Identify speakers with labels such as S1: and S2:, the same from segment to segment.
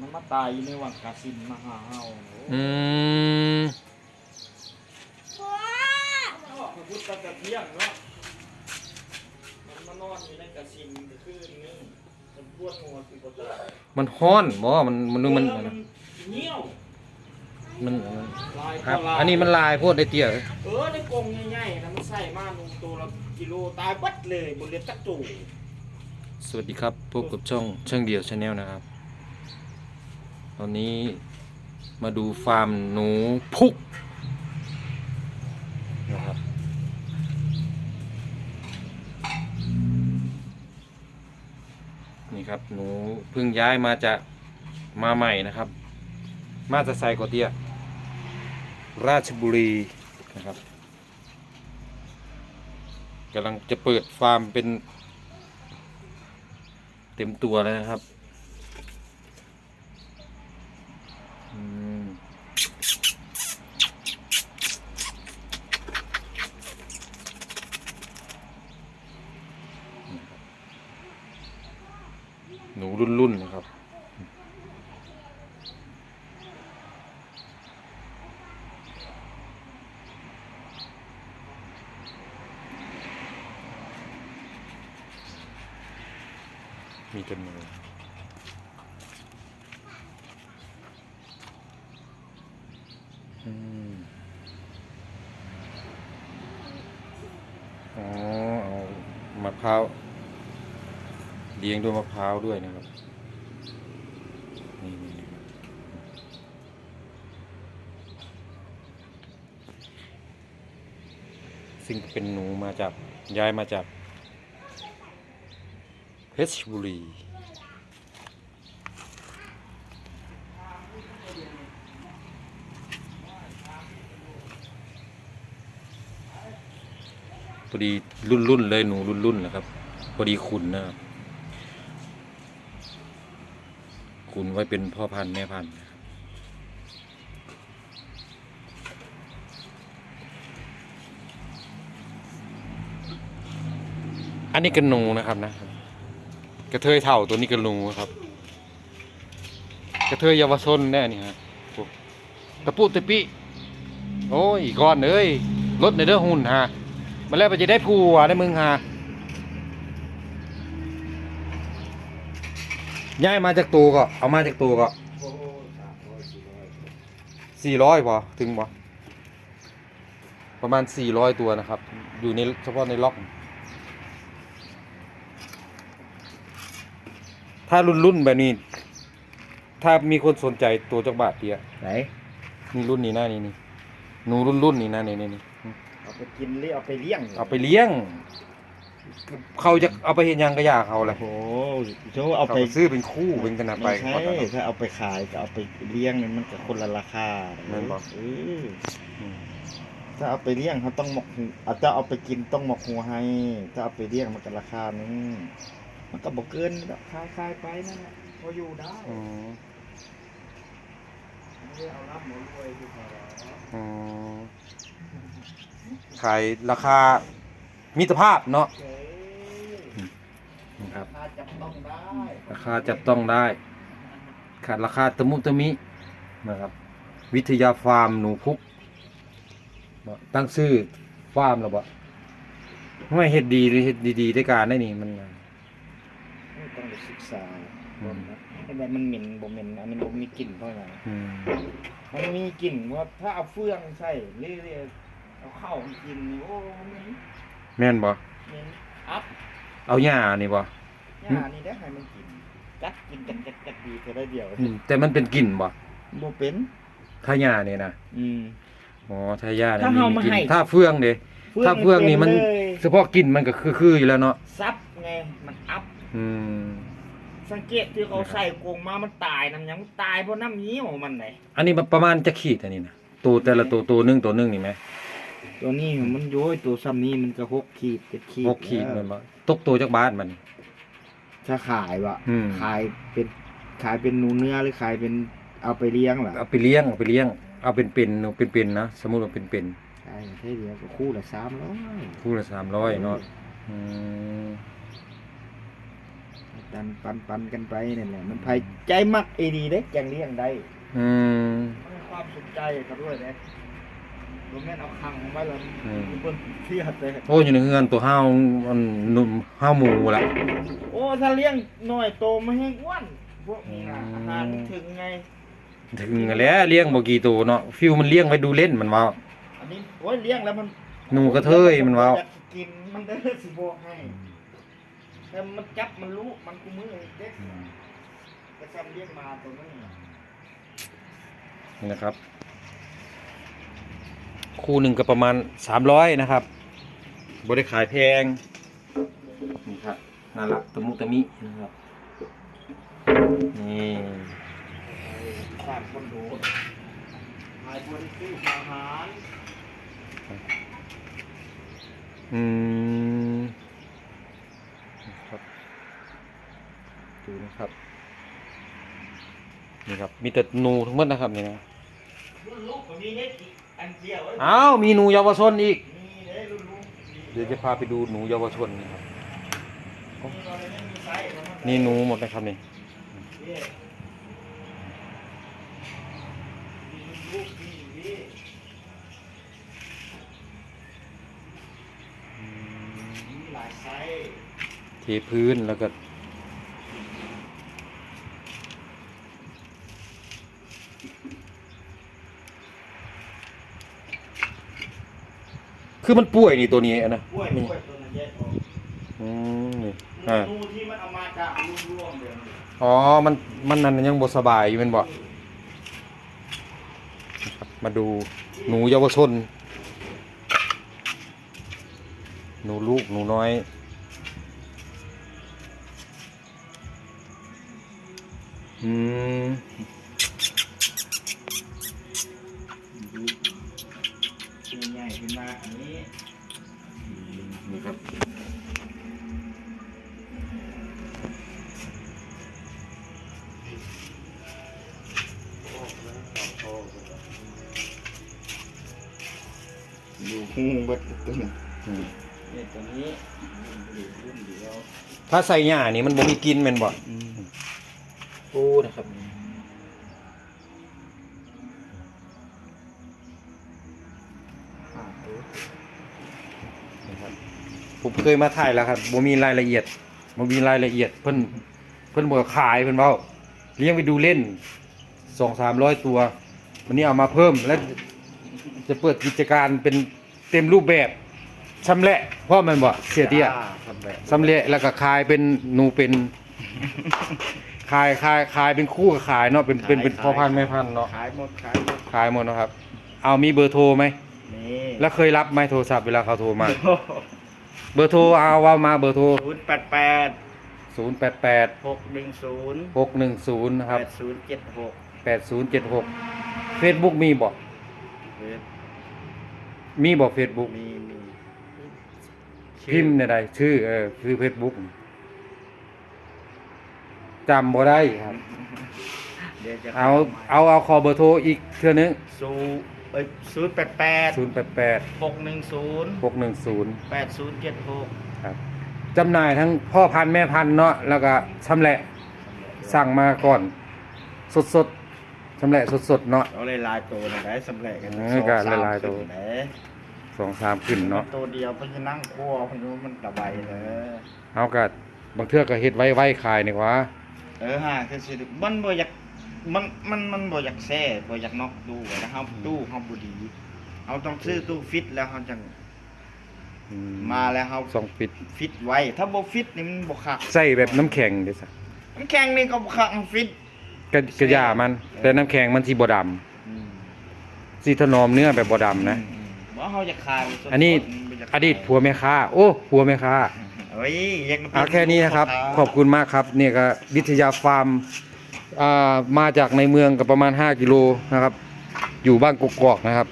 S1: มันมาตายอยู่ในวังกาซินมาหาเฮาโอ้
S2: อืม
S1: พระพุทธกระเทียงเนาะมันมานอนอยู่ในกาซินก็คือนี่มันปวดหัวคือบ่ตาย
S2: มันฮ้อนบ่มันมันมัน
S1: เออ
S2: มัน
S1: เหนียว
S2: มันมัน
S1: ลาย
S2: ครับ
S1: ลาย
S2: อันนี้มันลายโพดได้เตี้ย
S1: เออในกรงใหญ่ๆนะมันใส่มาหนึ่งตัวละกิโลตายบัดเลยบนเรือจักรจู
S2: สวัสดีครับพบกับช่องเชิงเดียวชาแนลนะครับ ตอนนี้มาดูฟาร์มหนูพุกนะครับนี่ครับหนูเพิ่งย้ายมาจากมาใหม่นะครับ มาจะใส่กอเตียราชบุรีนะครับกำลังจะเปิดฟาร์มเป็นเต็มตัวแล้วนะครับ หนูรุ่นๆนะครับ มีกันหนูอืมอ๋อเอามะพร้าว เลี้ยงด้วยมะพร้าวด้วยนะครับนี่นี่นะครับซึ่งเป็นหนูมาจากย้ายมาจากเพชรบุรีพอดีรุ่นรุ่นๆเลยหนูรุ่นรุ่นๆนะครับ พอดีคุณนะครับ คุณไว้เป็นพ่อพันธุ์แม่พันธุ์นะครับอันนี้กันหนูนะครับนะกระเทยเถ่าตัวนี้กันหนูครับ กระเทยเยาวชนแน่นี่ฮะตะปุตะปิโอ้ยก้อนเอ้ยรถในเด้อหุ่นฮะมาแล้วไปจะได้ผัวได้มึงฮะ ย้ายมาจากตัวก็ เอามาจากตัวก็
S1: โอ้สามร้อยสี่ร้อย
S2: สี่ร้อยพอถึงบ่ประมาณสี่ร้อยตัวนะครับ อยู่ในเฉพาะในล็อก ถ้ารุ่นรุ่นๆแบบนี้ ถ้ามีคนสนใจตัวจักบาทเดีย
S1: ไหน
S2: นี่รุ่นนี้หน้านี่นี่หนูรุ่นรุ่นๆนี่นะนี่นี่นี่
S1: เอาไปกินหรือเอาไปเลี้ยง
S2: เอาไปเลี้ยง เขาจะเอาไปเห็นยังกระยาเขาแหละ
S1: โอ้โหโจเอา
S2: เขา
S1: ไป
S2: ก็ซื้อเป็นคู่เป็นขนาดไป
S1: ไม่ใช่
S2: ก่อนนะครับ
S1: ถ้าเอาไปขายก็เอาไปเลี้ยงนี่มันก็คนละราคา
S2: แม่นบ่
S1: เออ
S2: อืม
S1: ถ้าเอาไปเลี้ยงเขาต้องหมกหูอาจจะเอาไปกินต้องหมกหัวให้ ถ้าเอาไปเลี้ยงมันก็ราคานึงมันก็บอกเกินดอกขายขายไปนั่นแหละพออยู่ได้
S2: อืม
S1: ไม่ได้เอารับหมดรวยคือพอแล้ว
S2: อืมขายราคา มิตรภาพเนาะ
S1: เอ้ย
S2: นะครับ
S1: ราคาจับต้องได้
S2: ราคาจับต้องได้ขาดราคาตะมุตะมินะครับ วิทยาฟาร์มหนูพุกบ่ตั้งชื่อฟาร์มแล้วบ่ไม่เฮ็ดดีหรือเฮ็ดดีๆได้การได้นี่มัน
S1: ต้องไปศึกษา
S2: อืม
S1: ไอ้แบบมันเหม็นบ่เหม็นอันนี้บ่มีกลิ่นเท่าไหร่
S2: อืม
S1: มันมีกลิ่นว่าถ้าเอาเฟืองใส่เรื่อยๆเอาเข้าวมากินนี่โอ้เหม็น
S2: แม่นบ่
S1: เหม็นอัพ
S2: เอาหญ้านี่บ่
S1: หญ้านี่ได้ให้มันกิน กัดกินกัดกัดกัดดีเท่าได้เดียว
S2: อืมแต่มันเป็นกลิ่นบ่
S1: บ่เป็น
S2: ถ้าหญ้านี่นะ
S1: อืม
S2: อ๋อถ้าหญ้านี่
S1: ถ้า
S2: มี
S1: เฮามา
S2: กลิ่น
S1: ให้
S2: ถ้าเฟืองเด้ ถ้าเฟืองนี่มัน
S1: เลย
S2: เฉพาะกลิ่นมันก็คือๆอยู่แล้วเนาะ
S1: ซับไงมันอัพ
S2: อืม
S1: สังเกตที่เขาใส่กรงมา มันตายน้ำหยังมันตายเพราะน้ำเงี้ยวมันไหน
S2: อันนี้มันประมาณจะขีดอันนี้นะตัวแต่ละตัวตัวหนึงตัวหนึงนี่ไหม
S1: ตัวนี้มันโย้ยตัวซ้ำนี้มันก็หกขีดเจ็ดขีด
S2: หกขีด
S1: แล้
S2: มั
S1: วน
S2: บ่ตกตัวจากบ้านมัน
S1: ถ้าขายวะ
S2: อืม
S1: ขายเป็นขายเป็นหนูเนื้อหรือขายเป็นเอาไปเลี้ยงเหรอ
S2: เอาไปเลี้ยงเอาไปเลี้ยง เอาเป็นเป็นๆเป็นเป็นๆนะสมมุติว่าเป็นเป็น
S1: ใช่ใช่เดียวก็คู่ละสามร้อย
S2: คู่ละสามร้อยเนาะอืม
S1: ถปันปันปันกันไปนั่นแหละมันไผใจมักไอ้ดีเด้จังเลี้ยงได้
S2: อืม
S1: มันมีความสนใจเขาด้วยเด้บ่แม่นเอาคังไว้แล้ว
S2: อืม
S1: เพิ่นเครียดเด้
S2: โอ้อยู่ในเฮือนตัวห้าวมันหนุ่มห้าวหมูละ
S1: โอ้ถ้าเลี้ยงน้อยโตมาแห้งอ้วนพวกนี้นะ
S2: อืม
S1: อาหารมันถึงไง
S2: ถึงแล้วเลี้ยงบ่กี่ตัวเนาะฟิวมันเลี้ยงไว้ดูเล่นมันว่า
S1: อันนี้โอ้ยเลี้ยงแล้วมัน
S2: หนูกระเทยมันว้าว
S1: อยกกินมันเด้อสิบอกให้แต่มันจับมันรู้มันกูมือเด็กกระซำเลี้ยงมาตัวนี้
S2: นี่นะครับ คู่หนึ่งก็ประมาณสามร้อยนะครับบริขายแพงนี่ครับน่ารักตะมุตะมินะครับนี่
S1: ฝากคนดูหายคนซื้ออาหาร
S2: อืมนะครับดูนะครับนี่ครับมีแต่หนูทั้งหมดนะครับนี่นะ
S1: รุ่นลูกก็มีเด็กอีกอันเดียวเว้ย
S2: อ้าวมีหนูเยาวชนอีก
S1: มีเด้รุ่นลูก
S2: เดี๋ยวจะพาไปดูหนูเยาวชนนะครับ
S1: มีตอนนี้มีไซส์ประมาณ
S2: นี่หนูหมดนะครับนี่
S1: เด้มีลูกมีอยู่นี่มีหลายไซส์
S2: เทพื้นแล้วก็ คือมันป่วยนี่ตัวนี้อะนะ
S1: กล้วย
S2: นี่
S1: กล้วยตัวนั้นแยกออก
S2: อืมนี่อ่า
S1: นูที่มันเอามาจากรวมรวมๆเดี๋ยวนี้
S2: อ๋อ มัน มันนั่นยังบ่สบายอยู่แม่นบ่นะครับมาดูหนูเยาวชน หนูลูกหนูน้อย อืม
S1: หูเบิดตัวนี้
S2: อืม
S1: นี่ตัวนี้รุ่นเดียว
S2: ถ้าใส่หญ้านี่มันบ่มีกลินแม่นบ่โอ้นบ
S1: ห้าตัว
S2: นะครับผมเคยมาถ่ายแล้วครับบ่มีรายละเอียดบ่มีรายละเอียดเพิ่นเพิ่นบ่ขายเพิ่นเว้าเลี้ยงไปดูเล่นสองสามร้อยตัว วันนี้เอามาเพิ่มและจะเปิดกิจการเป็น เต็มรูปแบบชำแหละเพราะมันบ่เสียเตี้ย
S1: ทำแบบ
S2: สำเร็จแล้วก็ขายเป็นหนูเป็นขายขายขายเป็นคู่กับขายเนาะเป็นเป็นเป็นพ่อพันธุ์แม่พันธุ์เนาะ
S1: ขายหมดขายหมด
S2: ขายหมดเนาะครับ เอามีเบอร์โทรไหม
S1: นี่
S2: แล้วเคยรับไหมโทรศัพท์เวลาเขาโทรมา เบอร์โทรเอาว่ามาเบอร์โทร
S1: ศูนย์แปดแปด
S2: 0 8 8
S1: หกหนึ่งศูนย์
S2: 6 1 0 นะครับ
S1: แปดศูนย์เจ็ดหก
S2: 8 0 7 6 Facebook มีบ่
S1: เฟซ
S2: มีบ่ Facebook
S1: มีมี
S2: พิมพ์ในใดชื่อเออคือ Facebook จำบ่ได้ครับ
S1: เดี๋ยวจะ
S2: เอาเอาเอาขอเบอร์โทรอีกเทื่อนึง
S1: ศูนย์เอ้ยศูนย์แปดแปด
S2: 0 8 8
S1: หกหนึ่งศูนย์
S2: 6 1 0
S1: แปดศูนย์เจ็ดหก
S2: ครับจำหน่ายทั้งพ่อพันธุ์แม่พันธุ์เนาะแล้วก็ชำแหละสั่งมาก่อน สด สดๆชำแหละสดสดๆเนาะ
S1: เอาเลยลายตัวนะได้สำเร็จกัน
S2: เออก็หลายๆตัว
S1: ไหน
S2: สองสามขึ้นเนาะ
S1: ตัวเดียวเพราะฉะนั่งครัวเพราะว่ามันตะไบเลย
S2: เอาก็บางเทื่อก็เฮ็ดไว้ไว้ขายนี่หว่า
S1: เออฮะคือสิมันบ่อยากมันมันมันบ่อยากแซ่บ่อยากนอกตู้แล้วเฮาตู้เฮาบ่ดีเฮาต้องซื้อตู้ฟิตแล้วเฮาจัง
S2: อื
S1: มาแล้วเฮา
S2: สองปิด
S1: ฟิตไว้ ถ้าบ่ฟิตนี่มันบ่คัก
S2: ใส่แบบน้ำแข็งเด้ซะ
S1: มันแข็งนี่ก็บ่คักมันฟิต
S2: กระกระยามัน แต่น้ำแข็งมันสิบ่ดำ
S1: อืม
S2: สิถนอมเนื้อแบบบ่ดำนะ
S1: อืมบ่เฮาจะขายสดๆ
S2: อันนี้
S1: บ่ยาก
S2: อ
S1: ขาย
S2: ดีตผัวแม่ค้า โอ้ผัวแม่ค้า
S1: เฮ้ยอยากมาเป็
S2: เอาแค่นี้นะครับ
S1: ลูก
S2: ขอบคุณมากครับเนี่ยก็วิทยาฟาร์มอ่ามาจากในเมืองก็ประมาณ 5 กิโลนะครับ อยู่บ้านกกอกนะครับ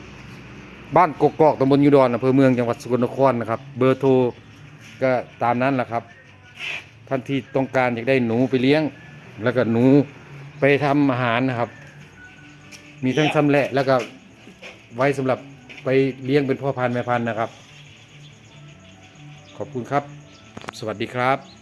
S2: บ้านกกอกตำบลยูดอนอำเภอเมืองจังหวัดสกลนครนะครับ เบอร์โทรก็ตามนั้นแหละครับ ท่านที่ต้องการอยากได้หนูไปเลี้ยง แล้วก็หนู ไปทำอาหารนะครับ มีทั้งชำแหละแล้วก็ไว้สำหรับไปเลี้ยงเป็นพ่อพันธุ์แม่พันธุ์นะครับ ขอบคุณครับ สวัสดีครับ